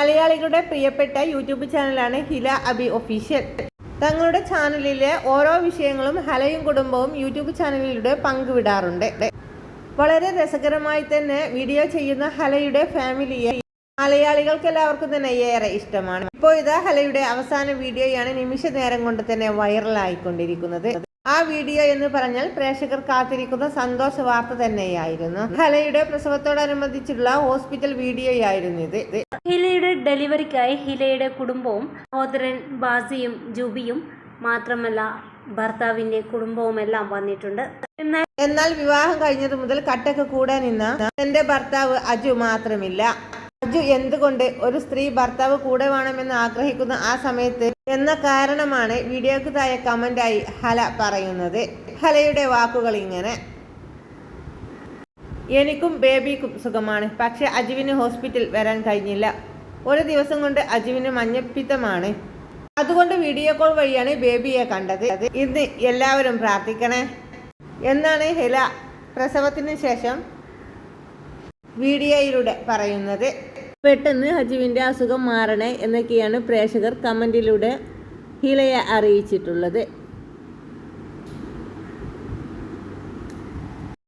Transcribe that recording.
മലയാളികളുടെ പ്രിയപ്പെട്ട യൂട്യൂബ് ചാനലാണ് ഹില അബി ഒഫീഷ്യൽ തങ്ങളുടെ ചാനലിലെ ഓരോ വിഷയങ്ങളും ഹലയും കുടുംബവും യൂട്യൂബ് ചാനലിലൂടെ പങ്കുവിടാറുണ്ട്. വളരെ രസകരമായി തന്നെ വീഡിയോ ചെയ്യുന്ന ഹലയുടെ ഫാമിലിയെ മലയാളികൾക്ക് എല്ലാവർക്കും തന്നെ ഏറെ ഇഷ്ടമാണ്. ഇപ്പോൾ ഇതാ ഹലയുടെ അവസാന വീഡിയോയാണ് നിമിഷ നേരം കൊണ്ട് തന്നെ വൈറലായിക്കൊണ്ടിരിക്കുന്നത്. ആ വീഡിയോ എന്ന് പറഞ്ഞാൽ പ്രേക്ഷകർ കാത്തിരിക്കുന്ന സന്തോഷ വാർത്ത തന്നെയായിരുന്നു. ഹലയുടെ പ്രസവത്തോടനുബന്ധിച്ചുള്ള ഹോസ്പിറ്റൽ വീഡിയോയായിരുന്നു ഇത്. ഹിലയുടെ ഡെലിവറിക്കായി ഹിലയുടെ കുടുംബവും സഹോദരൻ ബാസിയും ജൂബിയും മാത്രമല്ല ഭർത്താവിന്റെ കുടുംബവും എല്ലാം വന്നിട്ടുണ്ട്. എന്നാൽ വിവാഹം കഴിഞ്ഞത് മുതൽ കട്ടക്ക് കൂടെ നിന്ന എന്റെ ഭർത്താവ് അജു മാത്രമില്ല. അജു എന്തുകൊണ്ട് ഒരു സ്ത്രീ ഭർത്താവ് കൂടെ വേണമെന്ന് ആഗ്രഹിക്കുന്ന ആ സമയത്ത് എന്ന കാരണമാണ് വീഡിയോക്ക് താഴെ കമന്റായി ഹല പറയുന്നത്. ഹലയുടെ വാക്കുകൾ ഇങ്ങനെ. എനിക്കും ബേബിക്കും സുഖമാണ്. പക്ഷെ അജുവിന് ഹോസ്പിറ്റൽ വരാൻ കഴിഞ്ഞില്ല. ഒരു ദിവസം കൊണ്ട് അജുവിന് മഞ്ഞപ്പിത്തമാണ്. അതുകൊണ്ട് വീഡിയോ കോൾ വഴിയാണ് ബേബിയെ കണ്ടത്. ഇന്ന് എല്ലാവരും പ്രാർത്ഥിക്കണേ. എന്നാണ് ഹില പ്രസവത്തിന് ശേഷം വീഡിയോയിലൂടെ പറയുന്നത്. പെട്ടെന്ന് ഹജുവിന്റെ അസുഖം മാറണേ എന്നൊക്കെയാണ് പ്രേക്ഷകർ കമന്റിലൂടെ ഹിലയെ അറിയിച്ചിട്ടുള്ളത്.